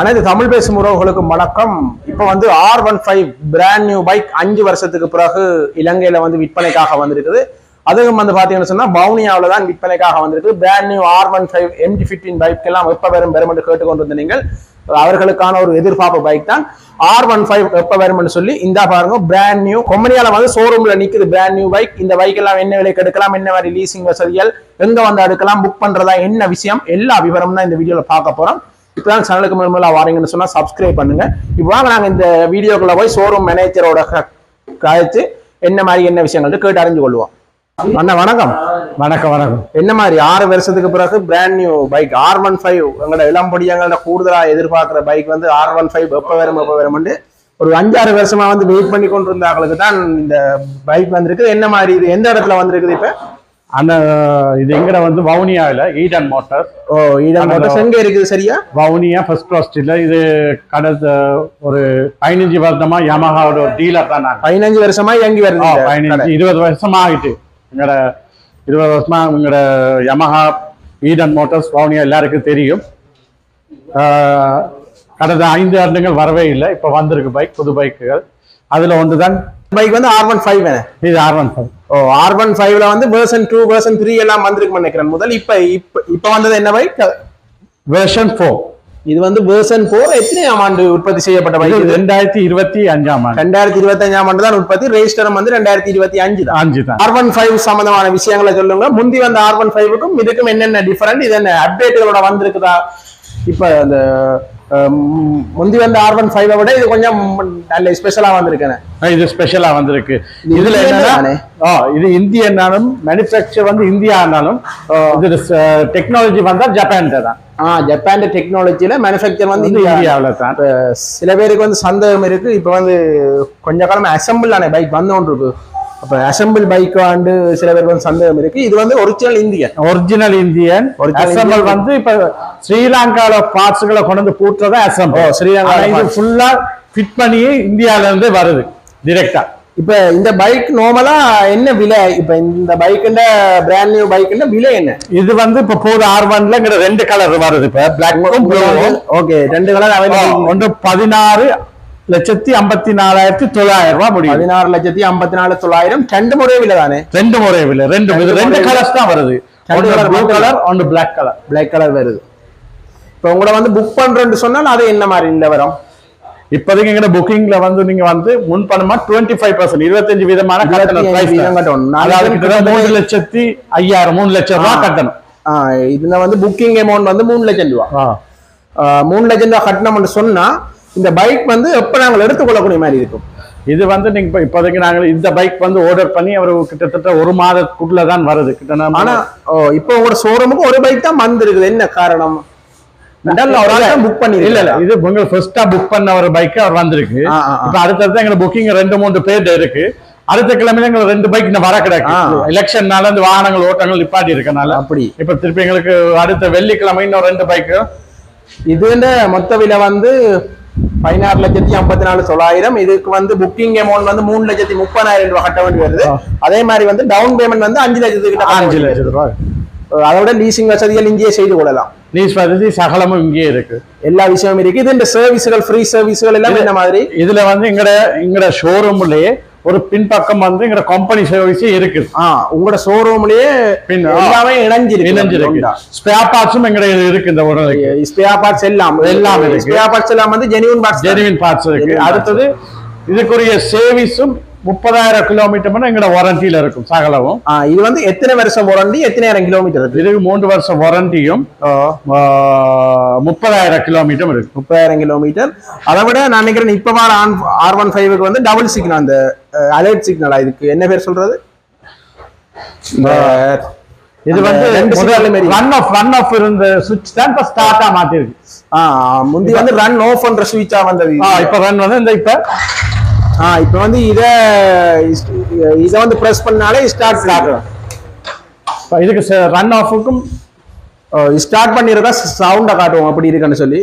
அனைத்து தமிழ் பேசும் உறவுகளுக்கு வணக்கம். இப்போ வந்து R one five brand new bike அஞ்சு வருஷத்துக்கு பிறகு இலங்கையில வந்து விற்பனைக்காக வந்திருக்குது. அதுவும் வந்து பாத்தீங்கன்னு சொன்னா பவுனியாவில் தான் விற்பனைக்காக வந்திருக்கு brand new R one five MT fifteen bike எல்லாம் எப்ப வரும் வரும் என்று கேட்டுக்கொண்டிருந்த நீங்கள் அவர்களுக்கான ஒரு எதிர்பார்ப்பு பைக் தான். ஆர் ஒன் ஃபைவ் எப்ப வரும்னு சொல்லி இந்த பாருங்க பிராண்ட் நியூ கொம்பனியால வந்து ஷோரூம்ல நிக்குது பிராண்ட் நியூ பைக் இந்த பைக் எல்லாம் என்ன விலைக்கு எடுக்கலாம் என்ன மாதிரி லீசிங் வசதிகள் எங்க வந்து எடுக்கலாம் புக் பண்றதா என்ன விஷயம் எல்லா விவரம் தான் இந்த வீடியோல பார்க்க போறோம். இப்பதான் சேனலுக்கு முதல்ல வாரீங்கன்னு சொன்னா சப்ஸ்கிரைப் பண்ணுங்க. இப்போ வாங்க நாங்க இந்த வீடியோக்குள்ள போய் ஷோரூம் மேனேஜரோட கழிச்சு என்ன மாதிரி என்ன விஷயங்கள் கேட்டு அறிஞ்சு கொள்வோம். அண்ணா வணக்கம். வணக்கம் வணக்கம். என்ன மாதிரி ஆறு வருஷத்துக்கு பிறகு brand new bike R one five எங்களோட இளம்பொடி எங்களோட கூடுதலா எதிர்பார்க்கிற பைக் வந்து ஆர் ஒன் ஃபைவ் எப்ப வரும் எப்ப வரும்னு ஒரு அஞ்சாறு வருஷமா வந்து வெயிட் பண்ணி கொண்டு இருந்தவங்களுக்கு தான் இந்த பைக் வந்திருக்கு என்ன மாதிரி இது எந்த இடத்துல வந்திருக்குது இப்ப? அந்த இது எங்கட வந்து வவுனியாவில் ஈடன் மோட்டார் ஓ இடம் மோட்டர்ஸ் எங்க இருக்குது சரியா? வவுனியா ஃபர்ஸ்ட் கிளாஸ்டில் இது கடந்த ஒரு பதினஞ்சு வருஷமா யமஹாவோட ஒரு டீலர் தான் நாங்கள் பதினஞ்சு வருஷமா இயங்கி வருது. பதினஞ்சு இருபது வருஷமா ஆகிட்டு. எங்கட இருபது வருஷமா எங்கட யமஹா ஈடன் மோட்டார்ஸ் வவுனியா எல்லாருக்கும் தெரியும். கடந்த ஐந்து வருடங்கள் வரவே இல்லை. இப்போ வந்திருக்கு பைக் புது பைக்குகள் அதில் ஒன்று தான் பைக் வந்து ஆர் ஒன் ஃபைவ் இது R one five oh R one ஃபைவ்ல வந்து வேர்சன் டூ வேர்சன் த்ரீ எல்லாம் வந்திருக்கு நினைக்கிறேன். முதல் இப்ப இப்ப இப்ப வந்தது என்ன பைக் வெர்ஷன் ஃபோர் இது வந்து வேர்சன் போர் எத்தனையாம் ஆண்டு உற்பத்தி செய்யப்பட்ட பைக் ரெண்டாயிரத்தி இருபத்தி அஞ்சாம் ஆண்டு. ரெண்டாயிரத்தி இருபத்தி அஞ்சாம் ஆண்டு தான் உற்பத்தி. ரெஜிஸ்டரும் வந்து ரெண்டாயிரத்தி இருபத்தி அஞ்சு தான் அஞ்சு தான் ஆர் ஒன் ஃபைவ் சம்பந்தமான விஷயங்களை சொல்லுங்க. முந்தி வந்த ஆர் ஒன் ஃபைவுக்கும் இதுக்கும் என்னென்ன டிஃபரெண்ட் இது என்ன அப்டேட்டுகளோட வந்திருக்குதா? இப்ப அந்த முந்தி வந்த ஆர் ஒன் ஃபைவை விட இது கொஞ்சம் நல்ல ஸ்பெஷலா வந்திருக்கேன் இது ஸ்பெஷலா வந்திருக்கு. இது இதுல என்னன்னா இது இந்தியன்னாலும் மேனுஃபேக்சர் வந்து இந்தியா ஆனாலும் இது டெக்னாலஜி வந்தா ஜப்பான் தான். ஆ ஜப்பான் டெக்னாலஜில மேனுஃபேக்சர் வந்து வந்து இந்தியா. இந்தியாவில் தான். சில பேருக்கு வந்து சந்தேகம் இருக்கு. இப்ப வந்து கொஞ்ச காலம் அசம்பிள் ஆன பைக் வந்து ஒன்று இருக்கு அப்ப அசம்பிள் பைக் வந்து சில பேருக்கு வந்து சந்தேகம் இருக்கு. இது வந்து original Indian. Original Indian assemble. வந்து இப்ப ஸ்ரீலங்கால பார்ட்ஸ்களை கொண்டு வந்து பூட்டுறதா அசம்பிள் ஆனா இது. ஃபுல்லா ஃபிட் பண்ணியே இந்தியால இருந்து வருது டிரெக்டா இப்ப இந்த பைக் நார்மலா என்ன விலை? இப்ப இந்த பைக்குண்ட பிராண்ட் நியூ பைக்குண்ட விலை என்ன? இது வந்து இப்ப போது ஆர் ஒன்ல ரெண்டு கலர் வருது இப்ப. ப்ளூவும் ஓகே ரெண்டு கலர் அவைலபிள் ஒன்று பதினாறு லட்சத்தி ஐம்பத்தி நாலாயிரத்தி தொள்ளாயிரம் ரூபாய் முடியும் பதினாறு லட்சத்தி ஐம்பத்தி நாலு தொள்ளாயிரம். ரெண்டு முறை விலை தானே? ரெண்டு முறை இல்லை ரெண்டு ரெண்டு கலர்ஸ் தான் வருது. ஒன்று ப்ளூ கலர் ஒன்று பிளாக் கலர் பிளாக் கலர் வருது. இப்ப உங்களை வந்து புக் பண்றேன்னு சொன்னால் அது என்ன மாதிரி இந்த வரும்? இப்போதைக்கு எங்க புக்கிங்ல வந்து நீங்க வந்து முன் பணமா டுவெண்ட்டி ஃபைவ் பர்சன்ட் இருபத்தஞ்சு விதமான கட்டணம் 25 price வீதம் தான். கட்டணும். நாலு அதாவது மூணு லட்சத்தி ஐயாயிரம் மூணு லட்சம் ரூபாய் கட்டணும். இதுல வந்து புக்கிங் அமௌண்ட் வந்து மூணு லட்சம் ரூபா. மூணு லட்சம் ரூபா கட்டணம்னு சொன்னா இந்த பைக் வந்து எப்ப நாங்கள் எடுத்துக்கொள்ளக்கூடிய மாதிரி இருக்கும்? இது வந்து நீங்க இப்ப இப்போதைக்கு நாங்கள் இந்த பைக் வந்து ஆர்டர் பண்ணி அவர் கிட்டத்தட்ட ஒரு மாதத்துக்குள்ள தான் வருது. கிட்டத்தட்ட ஆனா இப்போ உங்களோட ஷோரூமுக்கு ஒரு பைக் தான் வந்திருக்குது. என்ன காரணம்? புக் பண்ணி இல்ல இல்ல இது உங்க ஃபர்ஸ்டா புக் பண்ண ஒரு பைக் அவர் வந்திருக்கு. இப்ப அடுத்தடுத்து எங்க புக்கிங் ரெண்டு மூணு பேர் இருக்கு. அடுத்த கிழமையில எங்களுக்கு ரெண்டு பைக் இன்னும் வர கிடக்கு. எலெக்ஷன்னால இந்த வாகனங்கள் ஓட்டங்கள் நிப்பாட்டி இருக்கனால. அப்படி. இப்ப திருப்பி எங்களுக்கு அடுத்த வெள்ளிக்கிழமை இன்னும் ரெண்டு பைக்கு இதுன்ற மொத்த விலை வந்து பதினாறு லட்சத்தி ஐம்பத்தி நாலு தொள்ளாயிரம் இதுக்கு வந்து புக்கிங் அமௌண்ட் வந்து மூணு லட்சத்தி முப்பதாயிரம் ரூபாய் கட்ட வேண்டி வருது. அதே மாதிரி வந்து டவுன் பேமெண்ட் வந்து அஞ்சு லட்சத்துக்கு அஞ்சு லட்சம் ரூபாய். அதோட லீசிங் வசதிகள் இங்கேயே செய்து கொள்ளலாம். லீஸ் வசதி சகலமும் இங்கேயே இருக்கு. எல்லா விஷயமும் இருக்கு. இது இந்த சர்வீஸ்கள் ஃப்ரீ சர்வீஸ்கள் எல்லாம் இந்த மாதிரி. இதுல வந்து எங்கட எங்கட ஷோரூம்லயே ஒரு பின்பக்கம் வந்து எங்கட கம்பெனி சர்வீஸே இருக்குது ஆ உங்களோட ஷோரூம்லயே பின் எல்லாமே இணைஞ்சிருக்கு. இணைஞ்சிருக்கு. ஸ்பேர் பார்ட்ஸும் எங்கட இருக்கு இந்த உடலுக்கு ஸ்பேர் பார்ட்ஸ் எல்லாம். எல்லாம் இருக்கு. ஸ்பேர் பார்ட்ஸ் எல்லாம் வந்து ஜெனியூன் பார்ட்ஸ் ஜெனுவின் பார்ட்ஸ் இருக்கு. அடுத்தது இதுக்குரிய சேவிஸும் முப்பதாயிரம் கிலோமீட்டர் எங்கட வாரண்டியில இருக்கும் சகலவும். இது வந்து எத்தனை வருஷம் வாரண்டி எத்தனாயிரம் கிலோமீட்டர் இதுக்கு மூன்று வருஷம் வாரண்டியும் முப்பதாயிரம் கிலோமீட்டர் இருக்கு. முப்பதாயிரம் கிலோமீட்டர் அதை விட நான் நினைக்கிறேன் இப்ப வர ஆர் ஒன் ஃபைவுக்கு வந்து டபுள் சிக்னல் அந்த அலர்ட் சிக்னலா இதுக்கு என்ன பேர் சொல்றது? இது வந்து. ரன் ஆஃப் ரன் ஆஃப் இருந்த சுவிட்ச் தான் இப்ப ஸ்டார்ட்டா மாத்திருக்கு. முந்தி வந்து ரன் ஆஃப் பண்ற சுவிட்சா வந்தது. இப்ப ரன் வந்து இந்த இப்ப ஆ இப்போ வந்து இத இத வந்து பிரஸ் பண்ணாலே ஸ்டார்ட் ஆகும் இப்ப இதுக்கு ரன் ஆஃபுக்கும் ஸ்டார்ட் பண்ணிருக்கா சவுண்டை காட்டுவோம் அப்படி இருக்குன்னு சொல்லி.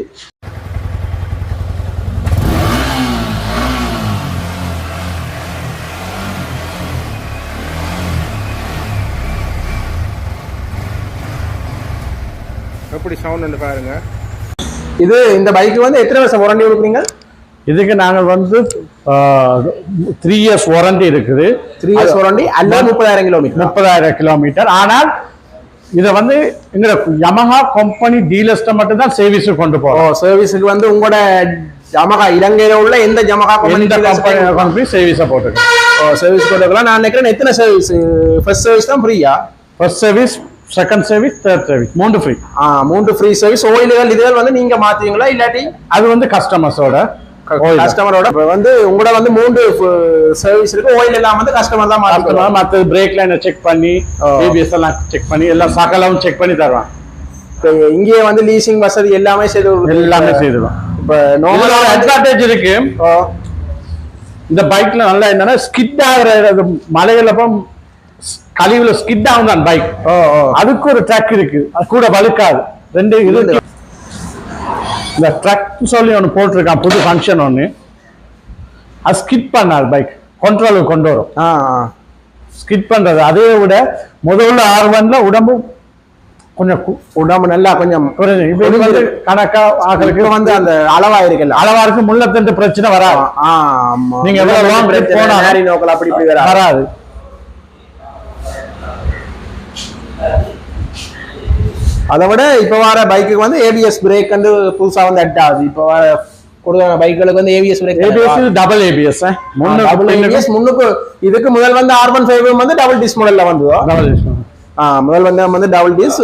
எப்படி சவுண்ட் பாருங்க. இது இந்த பைக்கு வந்து எத்தனை வருஷம் வாரண்டி கொடுக்குறீங்க? இதுக்கு நாங்கள் வந்து த்ரீ இயர்ஸ் வாரண்டி இருக்குது. த்ரீ இயர்ஸ் வாரண்டி அல்லது முப்பதாயிரம் கிலோமீட்டர் முப்பதாயிரம் கிலோமீட்டர் ஆனால் இதை வந்து எங்க யமஹா கம்பெனி டீலர்ஸ்ட மட்டும் தான் சர்வீஸுக்கு கொண்டு ஓ போறோம். சர்வீஸுக்கு வந்து உங்களோட ஜமகா இலங்கையில உள்ள எந்த ஜமகா எந்த கம்பெனி போய் சர்வீஸை போட்டுருக்கோம் ஓ சர்வீஸ் கொடுக்கலாம் நான் நினைக்கிறேன் எத்தனை சர்வீஸ் ஃபர்ஸ்ட் சர்வீஸ் தான் ஃப்ரீயா first service second service third service மூன்று ஃப்ரீ ஆ மூன்று ஃப்ரீ சர்வீஸ் ஓயில்கள் இதுகள் வந்து நீங்க மாத்துவீங்களா இல்லாட்டி? அது வந்து கஸ்டமர்ஸோட கஸ்டமரோட வந்து உங்களோட வந்து மூன்று சர்வீஸ் இருக்கு. ஓயில் எல்லாம் வந்து கஸ்டமர் தான் மாத்திக்கலாம் மற்ற பிரேக் லைனை செக் பண்ணி. ஏபிஎஸ் எல்லாம் செக் பண்ணி எல்லாம் சகலவும் செக் பண்ணி தருவான் இங்கேயே வந்து லீசிங் வசதி எல்லாமே செய்து. எல்லாமே செய்திருவோம். இப்ப இதுல நார்மலா ஒரு அட்வான்டேஜ் இருக்கு. இந்த பைக்ல நல்லா என்னன்னா ஸ்கிட் ஆகுற மலையில கழிவுல ஸ்கிட் ஆகும் தான் பைக் அதுக்கு ஒரு ட்ரக் இருக்கு. அது கூட வலுக்காது ரெண்டு இது இந்த ட்ரக் சொல்லி ஒன்று போட்டிருக்கான் புது ஃபங்க்ஷன் ஒன்று அது ஸ்கிட் பண்ணாது பைக் கண்ட்ரோலுக்கு கொண்டு வரும். ஸ்கிட் பண்றது. அதை விட முதல்ல ஆர்வன்ல உடம்பு கொஞ்சம் உடம்பு நல்லா கொஞ்சம் இப்ப இது வந்து கணக்கா ஆகிறதுக்கு வந்து அந்த அளவா இருக்குல்ல அளவா இருக்கு முள்ளத்தண்டு பிரச்சனை வராது. நீங்க எவ்வளவு போனாலும் நேரி நோக்கல் அப்படி இப்படி வராது. அதை விட இப்ப வர பைக்குக்கு வந்து ஏபிஎஸ் பிரேக் வந்து புதுசா வந்து அட் ஆகுது இப்ப வர கொடுக்குற பைக்குகளுக்கு வந்து ABS brake ABS double ABS double ABS முன்னுக்கு இதுக்கு முதல் வந்து ஆர்பன் ஃபைவ் வந்து டபுள் டிஸ் மாடல்ல வந்ததோ ஆ, முதல் வந்து வந்து டபுள் டிஸ்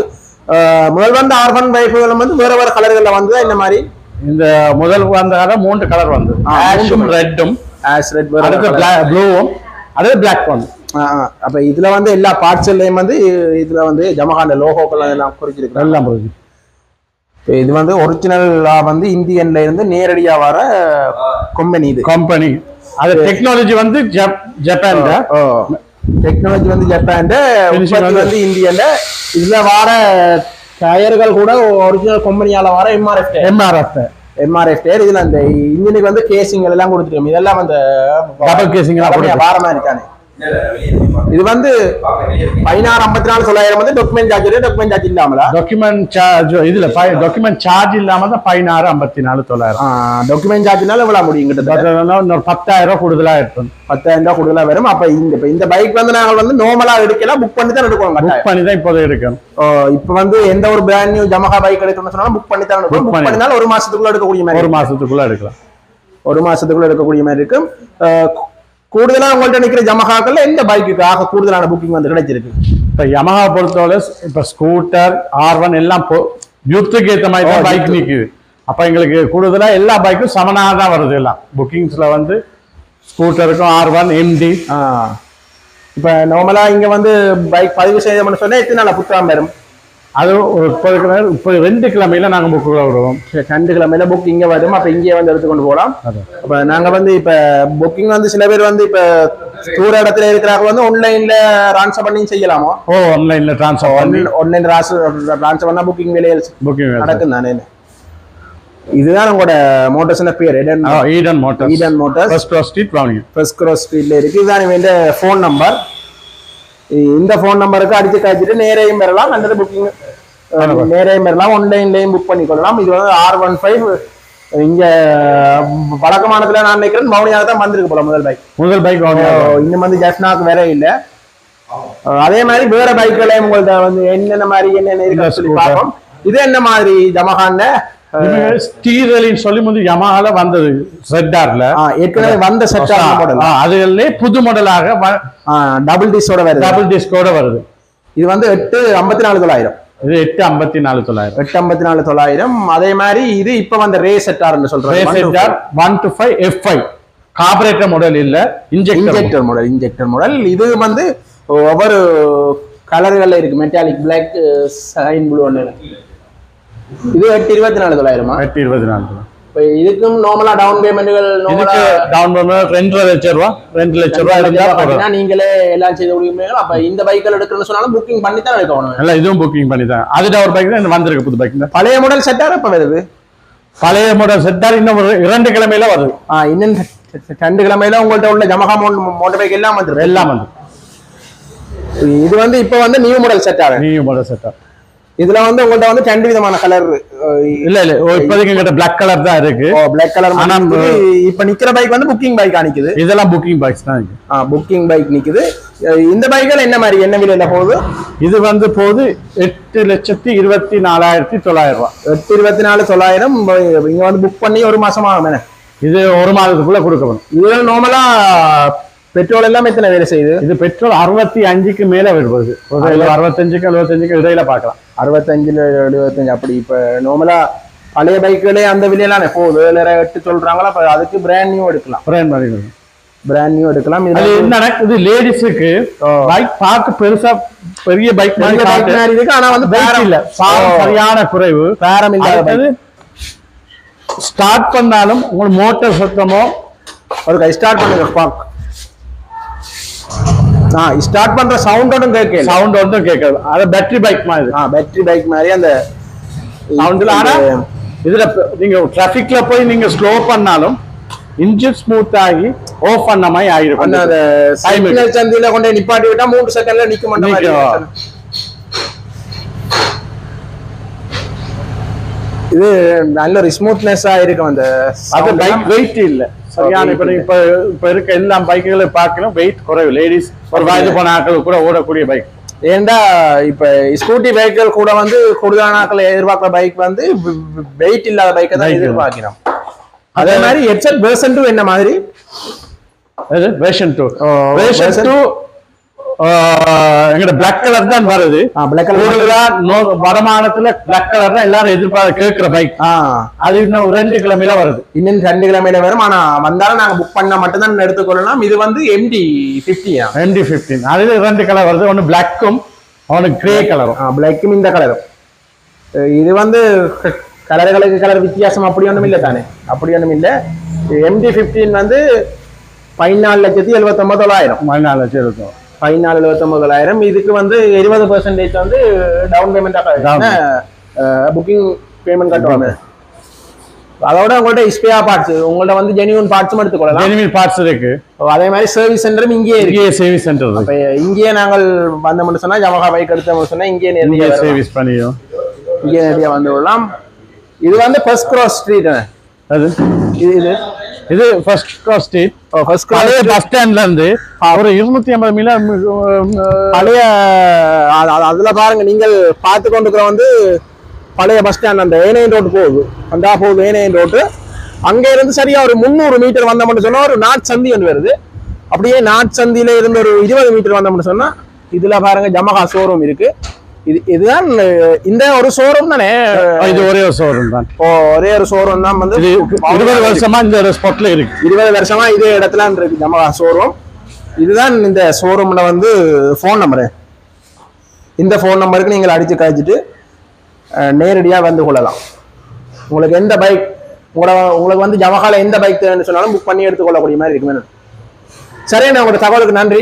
முதல் வந்து ஆர்பன் ஃபைவ் வந்து வேற வேற கலர்கள்ல வந்ததா இந்த மாதிரி இந்த முதல் வந்த மூன்று கலர் வந்து ரெட்டும் ஆஷ் ரெட் வேற அடுத்து ப்ளூவும் அடுத்து பிளாக் வந்து ஆ. அப்ப இதுல வந்து எல்லா பார்ட்ஸ்லயும் வந்து இதுல வந்து ஜமகாண்ட லோகோக்கள் எல்லாம் குறிச்சிருக்காங்க எல்லாம் புரியுது இது வந்து ஒரிஜினலா வந்து இந்தியன்ல இருந்து நேரடியா வர கம்பெனி இது. கம்பெனி அது டெக்னாலஜி வந்து ஜப் ஜப்பான் டெக்னாலஜி வந்து ஜப்பான் வந்து- இந்தியன்ல. இதுல வர டயர்கள் கூட ஒரிஜினல் கம்பெனியால வர எம்ஆர்எஃப் எம்ஆர்எஃப் எம்ஆர்எஃப் டயர் இதுல அந்த இன்ஜினுக்கு வந்து கேசிங் எல்லாம் கொடுத்துருக்கோம் இதெல்லாம் அந்த எல்லாம் கொடுத்திருக்கோம். பாரமா இருக்கானே. இது வந்து பதினாறு ஐம்பத்தி நாலு தொள்ளாயிரம் வந்து டாக்குமெண்ட் சார்ஜ் டாக்குமெண்ட் சார்ஜ் இல்லாமலா? டாக்குமெண்ட் சார்ஜ் இதுல டாக்குமெண்ட் சார்ஜ் இல்லாம தான் பதினாறு ஐம்பத்தி நாலு தொள்ளாயிரம் டாக்குமெண்ட் சார்ஜ்னால எவ்வளவு முடியும் இன்னொரு பத்தாயிரம் ரூபாய் கூடுதலா இருக்கும் பத்தாயிரம் ரூபாய் கூடுதலா வரும். அப்ப இந்த இந்த பைக் வந்து நாங்கள் வந்து நார்மலா எடுக்கலாம் புக் பண்ணி தான் எடுக்கணும். புக் பண்ணி தான் இப்போதை எடுக்கணும். இப்ப வந்து எந்த ஒரு பிராண்ட் நியூ ஜமகா பைக் எடுக்கணும்னு சொன்னாலும் புக் பண்ணி தான் எடுக்கணும். புக் பண்ணி. பண்ணினாலும் ஒரு மாசத்துக்குள்ள எடுக்கக்கூடிய மாதிரி ஒரு. மாசத்துக்குள்ள எடுக்கலாம். ஒரு மாசத்துக்குள்ள எடுக்கக்கூடிய மாதிரி இருக்கும். அஹ், கூ- கூடுதலா உங்கள்ட்ட நிக்கிற ஜமகாக்கள்ல எந்த பைக்குக்கு ஆக கூடுதலான புக்கிங் வந்து கிடைச்சிருக்கு? இப்ப யமஹா பொறுத்தவரை இப்ப ஸ்கூட்டர் ஆர் ஒன் எல்லாம் யூத்துக்கு ஏத்த மாதிரி தான் பைக் youth. நிக்குது. அப்ப எங்களுக்கு கூடுதலா எல்லா பைக்கும் சமனாக தான் வருது எல்லாம். புக்கிங்ஸ்ல வந்து ஸ்கூட்டருக்கும் ஆர் ஒன் எம்டி. இப்ப நார்மலா இங்க வந்து பைக் பதிவு செய்யணும்னு சொன்னா எத்தனை நாள் புத்தகம் வரும் அது ஒரு முப்பது கிலோ முப்பது ரெண்டு கிழமையில நாங்க புக்குள்ள விடுவோம் ரெண்டு கிழமையில புக் இங்க வரும். அப்ப இங்கே வந்து எடுத்துக்கொண்டு போகலாம். அப்ப நாங்க வந்து இப்ப புக்கிங் வந்து சில பேர் வந்து இப்ப தூர இடத்துல இருக்கிறாங்க. வந்து ஆன்லைன்ல ட்ரான்ஸ்ஃபர் பண்ணி செய்யலாமா? ஓ ஆன்லைன்ல டிரான்ஸ்ஃபர் ஆன்லைன் ட்ரான்ஸ்ஃபர் பண்ணா. புக்கிங் வேலையை புக்கிங் நடக்கும் தானே இதுதான் உங்களோட மோட்டர்ஸ்ன பேர் Eden motor Eden motors first class street வாங்க ஃபர்ஸ்ட் கிராஸ் ஸ்ட்ரீட்ல இருக்கு இதுதான் இவன் ஃபோன் நம்பர் இந்த ஃபோன் நம்பருக்கு அடிச்சு காய்ச்சிட்டு நேரையும் பெறலாம் அல்லது புக்கிங் நேரையும் பெறலாம் ஆன்லைன்லயும் புக் பண்ணிக்கொள்ளலாம் இது வந்து ஆர் ஒன் ஃபைவ் இங்க வழக்கமானதுல நான் நினைக்கிறேன் மௌனியாக தான் வந்திருக்கு போல முதல் பைக் முதல் பைக் இன்னும் வந்து ஜஸ்னாக்கு வேற இல்ல. அதே மாதிரி வேற பைக்கெல்லாம் உங்கள்ட்ட வந்து என்னென்ன மாதிரி என்னென்ன இருக்கு சொல்லி. பார்ப்போம். இது என்ன மாதிரி ஜமஹான்ல ஸ்டீரலின்னு சொல்லி வந்து யமஹால வந்தது செட்டார்ல ஏற்கனவே வந்த செட் மாடல் அதுகளே புது மாடலாக டபுள் டிஸோட வருது. டபுள் டிஸ்கோட வருது. இது வந்து எட்டு ஐம்பத்தி நாலு தொள்ளாயிரம். இது எட்டு ஐம்பத்தி நாலு தொள்ளாயிரம். எட்டு ஐம்பத்தி நாலு தொள்ளாயிரம். அதே மாதிரி இது இப்ப வந்த ரே செட்டார்னு சொல்றேன் செட்டார் one two five F five carburettor model இல்ல இன்ஜெக்டர் மாடல் இன்ஜெக்டர் மாடல் இது வந்து ஒவ்வொரு கலர்கள்ல இருக்கு. மெட்டாலிக் பிளாக் சைன் ப்ளூ ஒன்று இது எட்டு இருபத்தி நாலு தொள்ளாயிரமா? எட்டு இருபது நாலு இப்ப இதுக்கும் நார்மலா டவுன் பேமெண்ட்கள் இதுக்கு டவுன் பேமெண்ட் ரெண்டு லட்சம் ரூபா ரெண்டு லட்சம் ரூபா இருந்தா பாத்தீங்கன்னா நீங்களே எல்லாம் செய்து முடியுமே. அப்ப இந்த பைக்கில் எடுக்கணும்னு சொன்னாலும் புக்கிங் பண்ணி தான் எடுக்கணும். எல்லாம் இதுவும் புக்கிங் பண்ணி தான் அதுல ஒரு பைக் தான் வந்திருக்கு புது பைக் பழைய மாடல் செட்டார் இப்ப வருது? பழைய மாடல் செட்டார் இன்னும் ஒரு இரண்டு கிழமையில வருது. ஆ இன்னும் ரெண்டு கிழமையில உங்கள்ட்ட உள்ள ஜமகா மோட்டர் பைக் எல்லாம் வந்துருக்கு. எல்லாம் வந்து இது வந்து இப்ப வந்து new model Z R new model Z R இதுல வந்து உங்கள்ட்ட வந்து ரெண்டு விதமான கலர் இல்ல இல்ல. ஓ, இப்போதைக்கு எங்கிட்ட பிளாக் கலர் தான் இருக்கு. பிளாக் கலர் ஆனா, இப்ப நிக்கிற பைக் வந்து புக்கிங் பைக் நிக்குது இதெல்லாம் புக்கிங் பாக்ஸ் தான் இருக்கு. புக்கிங் பைக் நிக்குது. இந்த பைக்கள் என்ன மாதிரி என்ன விலையில போகுது? இது வந்து போது எட்டு லட்சத்தி இருபத்தி நாலாயிரத்தி தொள்ளாயிரம் ரூபாய் எட்டு இருபத்தி நாலு தொள்ளாயிரம். இங்க வந்து புக் பண்ணி ஒரு மாசம் ஆகும் இது ஒரு மாதத்துக்குள்ள கொடுக்கணும் இதுல நார்மலா பெட்ரோல் எல்லாம் எத்தனை வேலை செய்யுது? இது பெட்ரோல் அறுபத்தி அஞ்சுக்கு மேல வருவது அறுபத்தஞ்சுக்கு எழுபத்தஞ்சுக்கு இடையில பார்க்கலாம். அறுபத்தஞ்சுல எழுபத்தஞ்சு அப்படி இப்ப நார்மலா பழைய பைக்குகளே அந்த விலையெல்லாம் போகுது ஏழரை எட்டு சொல்றாங்களா அப்ப அதுக்கு பிராண்ட் நியூ எடுக்கலாம். பிராண்ட் மாதிரி. பிராண்ட் நியூ எடுக்கலாம். இது என்ன இது லேடிஸுக்கு. பைக் பார்க்க பெருசா பெரிய பைக் மாதிரி இருக்கு ஆனா வந்து இல்ல. பாரம் ஓ. சரியான குறைவு. பேரம் இல்லாத ஸ்டார்ட் பண்ணாலும் உங்களுக்கு மோட்டார் சத்தமோ ஒரு கை ஸ்டார்ட் பண்ணுங்க ஸ்டார்ட் பண்ற சவுண்டோடும் கேட்கல. சவுண்ட் வந்து கேட்காது அது பேட்டரி பைக் மாதிரி. பேட்டரி பைக் மாதிரி அந்த சவுண்ட்ல ஆனா இதுல நீங்க டிராபிக்ல போய் நீங்க ஸ்லோ பண்ணாலும் இன்ஜின் ஸ்மூத் ஆகி ஆஃப் பண்ண மாதிரி ஆகிருக்கும் அந்த சிக்னல் சந்தில கொண்டு நிப்பாட்டி விட்டா மூணு செகண்ட்ல நிக்க மாட்டேன். இது நல்ல ஒரு ஸ்மூத்னஸா இருக்கும் அந்த அது பைக். வெயிட் இல்ல. சரியான இப்ப இப்ப இப்ப இருக்க எல்லா பைக்குகளை பார்க்கணும் வெயிட் குறைவு. லேடிஸ் ஒரு வயது போன ஆட்கள் கூட ஓடக்கூடிய பைக் ஏன்டா இப்ப ஸ்கூட்டி பைக்குகள் கூட வந்து கூடுதலான ஆட்கள் எதிர்பார்க்கிற பைக் வந்து வெயிட் இல்லாத பைக்கை தான். எதிர்பார்க்கிறோம். அதே மாதிரி ஹெட்செட் வெர்சன் டூ என்ன மாதிரி? வேஷன் டூ version- டூ எங்கட பிளாக் கலர் தான் வருது பிளாக் கலர் வருமானத்துல பிளாக் கலர் தான் எல்லாரும் எதிர்பார்க்க கேட்கிற பைக் அது இன்னும் ரெண்டு கிழமையில வருது. இன்னும் ரெண்டு கிழமையில வரும். ஆனா வந்தாலும் நாங்க புக் பண்ணா மட்டும்தான் எடுத்துக்கொள்ளலாம். இது வந்து எம்டி பிப்டியா எம்டி பிப்டீன் அதுல ரெண்டு கலர் வருது. ஒன்னு பிளாக்கும் அவனுக்கு கிரே கலரும் பிளாக்கும் இந்த கலரும் இது வந்து கலர்களுக்கு கலர் வித்தியாசம் அப்படி ஒண்ணும் இல்லை தானே? அப்படி ஒண்ணும் இல்லை. எம்டி பிப்டீன் வந்து பதினாலு லட்சத்தி எழுபத்தொன்பது தொள்ளாயிரம் பதினாலு லட்சம் இருக்கும் பதினாலு எழுபத்தொன்பது தொள்ளாயிரம் இதுக்கு வந்து இருபது பெர்சன்டேஜ் வந்து down Down. Payment booking payment கட்டுவாங்க. அதோட உங்கள்ட்ட ஸ்பேயா பார்ட்ஸ் உங்கள்ட்ட வந்து ஜெனியூன் பார்ட்ஸும் எடுத்துக்கொள்ளலாம். ஜெனிமின் பார்ட்ஸ் இருக்கு. அதே மாதிரி சர்வீஸ் சென்டரும் இங்கேயே இருக்கு. இங்கேயே சர்வீஸ் சென்டர் இருக்கு. இங்கேயே நாங்கள் வந்தோம்னு சொன்னா ஜமகா பைக் எடுத்தோம்னு சொன்னா இங்கேயே நேரடியாக. சர்வீஸ் பண்ணியும் இங்கே நேரடியாக வந்து விடலாம் இது வந்து ஃபர்ஸ்ட் கிராஸ் ஸ்ட்ரீட் அது? இது? இது ஃபர்ஸ்ட் கிராஸ் ஸ்ட்ரீட் ஃபர்ஸ்ட் பழைய பஸ் ஸ்டாண்ட்ல இருந்து ஒரு இருநூத்தி ஐம்பது மீல பழைய அது- அது- அதுல பாருங்க நீங்கள் பார்த்து கொண்டிருக்கிற வந்து பழைய பஸ் ஸ்டாண்ட் அந்த ஏனையன் ரோடு போகுது. அந்த போகுது ஏனையன் ரோடு அங்க இருந்து சரியா ஒரு முந்நூறு மீட்டர் வந்தோம்னு சொன்னா ஒரு நாட் சந்தி ஒன்று வருது. அப்படியே நாட் சந்தியில இருந்து ஒரு இருபது மீட்டர் வந்தோம்னு சொன்னா இதுல பாருங்க ஜமகா ஷோரூம் இருக்கு. இது இதுதான் இந்த ஒரு ஷோரூம் தானே? இது ஒரே ஒரு ஷோரூம் தான். இப்போ ஒரே ஒரு ஷோரூம் தான் வந்து இருபது வருஷமா இந்த ஸ்பாட்ல இருக்கு. இருபது வருஷமா இதே இடத்துல இருக்கு ஜமகா ஷோரூம் இதுதான் இந்த ஷோரூம்ல வந்து ஃபோன் நம்பரு இந்த ஃபோன் நம்பருக்கு நீங்கள் அடிச்சு கழிச்சிட்டு நேரடியாக வந்து கொள்ளலாம். உங்களுக்கு எந்த பைக் உங்களோட உங்களுக்கு வந்து ஜமகால எந்த பைக் தேவைன்னு சொன்னாலும் புக் பண்ணி எடுத்துக்கொள்ளக்கூடிய மாதிரி இருக்கு மேடம் சரி நான் உங்களோட தகவலுக்கு நன்றி